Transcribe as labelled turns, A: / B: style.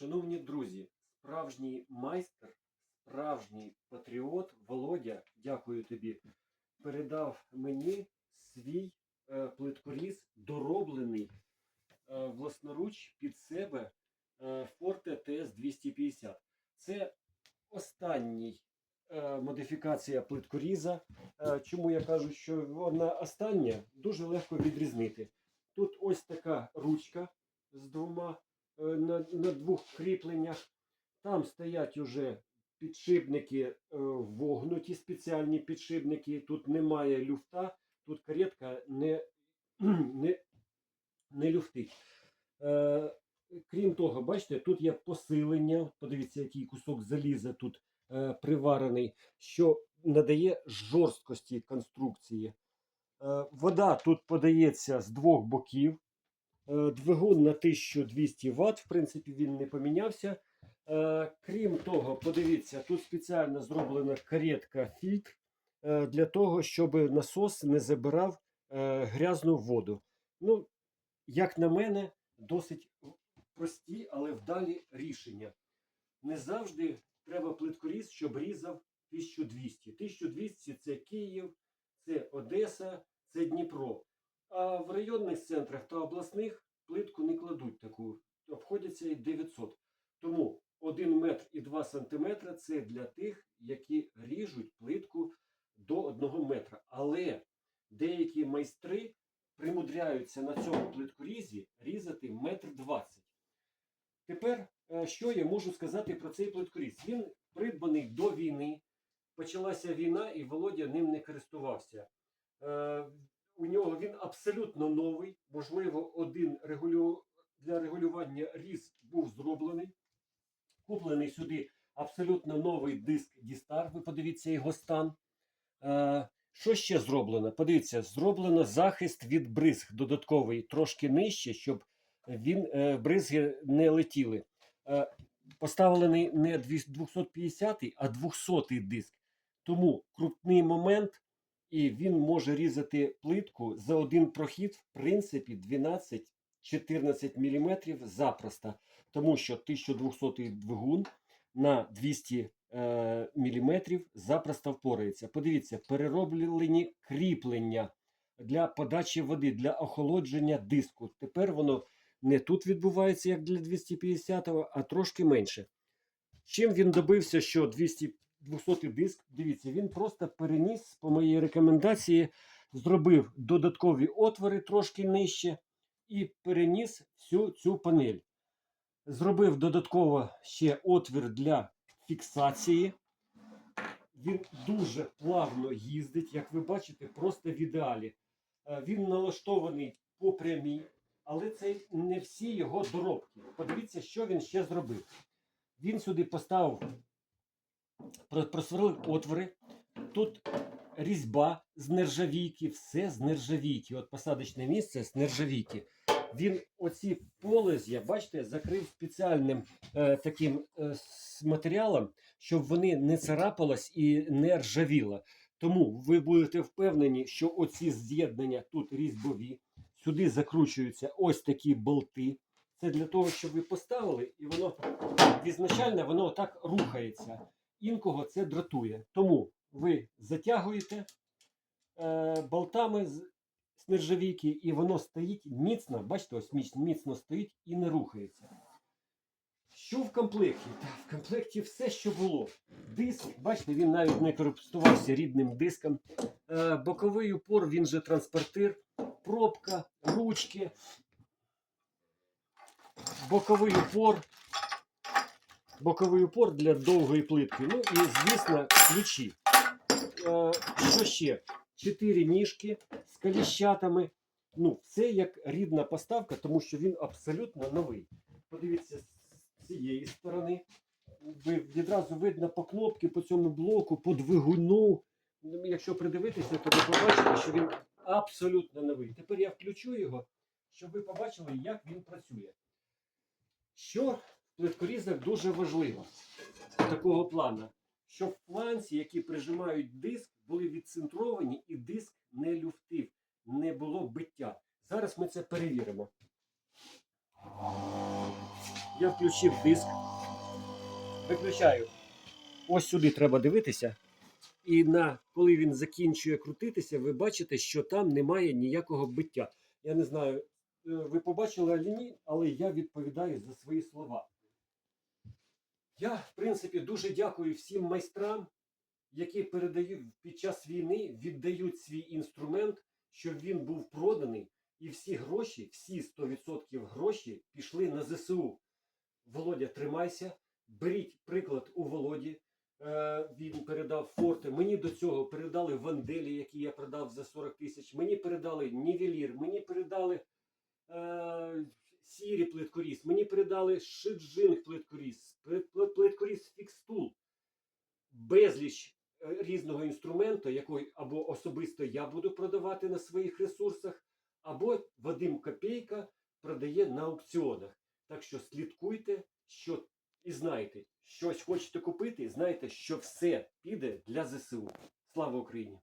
A: Шановні друзі, справжній майстер, справжній патріот Володя, дякую тобі, передав мені свій е, плиткоріз, дороблений е, власноруч під себе е, Forte TS 250. Це останній е, модифікація плиткоріза. Е, чому я кажу, що вона остання, дуже легко відрізнити. Тут ось така ручка з двома на, на двох кріпленнях. Там стоять уже підшипники е, вогнуті, спеціальні підшипники. Тут немає люфта, тут каретка не, не, не люфтить. Е, крім того, бачите, тут є посилення. Подивіться, який кусок заліза тут е, приварений, що надає жорсткості конструкції. Е, вода тут подається з двох боків. Е, Двигун на 1200 Вт, в принципі, він не помінявся. Е, Крім того, подивіться, тут спеціально зроблена каретка фільтр е, для того, щоб насос не забирав грязну воду. Ну, як на мене, досить прості, але вдалі рішення. Не завжди треба плиткоріз, щоб різав 1200. 1200 це Київ, це Одеса, це Дніпро. А в районних центрах та обласних плитку не кладуть таку, обходяться і 900. Тому 1 метр і 2 сантиметра це для тих, які ріжуть плитку до 1 метра. Але деякі майстри примудряються на цьому плиткорізі різати метр 20. Тепер, е, що я можу сказати про цей плиткоріз? Він придбаний до війни. Почалася війна, і Володя ним не користувався. У нього він абсолютно новий. Можливо, один регулю... для регулювання різ був зроблений. Куплений сюди абсолютно новий диск Дістар. Ви подивіться його стан. Е, що ще зроблено? Подивіться, зроблено захист від бризг додатковий, трошки нижче, щоб він, е, бризги не летіли. Е, поставлений не 250, а 200 диск. Тому крупний момент, і він може різати плитку за один прохід, в принципі, 12-14 мм запросто. Тому що 1200 двигун на 200 е, мм запросто впорається. Подивіться, перероблені кріплення для подачі води, для охолодження диску. Тепер воно не тут відбувається, як для 250-го, а трошки менше. Чим він добився, що 200 200 диск, дивіться, він просто переніс, по моїй рекомендації, зробив додаткові отвори трошки нижче і переніс всю цю панель. Зробив додатково ще отвір для фіксації. Він дуже плавно їздить, як ви бачите, просто в ідеалі. Е, Він налаштований по прямій, але це не всі його доробки. Подивіться, що він ще зробив. Він сюди поставив, просверлив отвори. Тут різьба з нержавійки, все з нержавійки. От посадочне місце з нержавійки. Він оці полоз'я, бачите, закрив спеціальним е, таким е, матеріалом, щоб вони не царапалось і не ржавіло. Тому ви будете впевнені, що оці з'єднання тут різьбові, сюди закручуються ось такі болти. Це для того, щоб ви поставили, і воно ізначально воно так рухається. Інкого це дратує. Тому ви затягуєте е, болтами з, нержавійки, і воно стоїть міцно. Бачите, ось міц- міцно стоїть і не рухається. Що в комплекті? Та, в комплекті все, що було. Диск, бачите, він навіть не користувався рідним диском. Е, боковий упор, він же транспортир, пробка, ручки, боковий упор. Боковий упор для довгої плитки. Ну і, звісно, ключі. Е, що ще? Чотири ніжки з коліщатами. Ну, це як рідна поставка, тому що він абсолютно новий. Подивіться з цієї сторони. Відразу видно по кнопці, по цьому блоку, по двигуну. Ну, Якщо придивитися, то ви побачите, що він абсолютно новий. Тепер я включу його, щоб ви побачили, як він працює. Що в дуже важливо такого плану, щоб фланці, які прижимають диск, були відцентровані і диск не люфтив, не було биття. Зараз ми це перевіримо. Я включив диск. Виключаю. Ось сюди треба дивитися. І на, коли він закінчує крутитися, ви бачите, що там немає ніякого биття. Я не знаю, е, ви побачили або ні, але я відповідаю за свої слова. Я, в принципі, дуже дякую всім майстрам, які передають під час війни, віддають свій інструмент, щоб він був проданий, і всі гроші, всі 100% гроші пішли на ЗСУ. Володя, тримайся, беріть приклад у Володі. Е, він передав форти. Мені до цього передали ванделі, які я продав за 40 тисяч. Мені передали нівелір, мені передали е, сірі плиткоріз, мені передали шиджинг плиткоріз, плит- плит- плиткоріз фікстул. Безліч е, різного інструменту, який або особисто я буду продавати на своїх ресурсах, або Вадим Копейка продає на аукціонах. Так що слідкуйте, що і знайте, щось хочете купити, знайте, що все піде для ЗСУ. Слава Україні!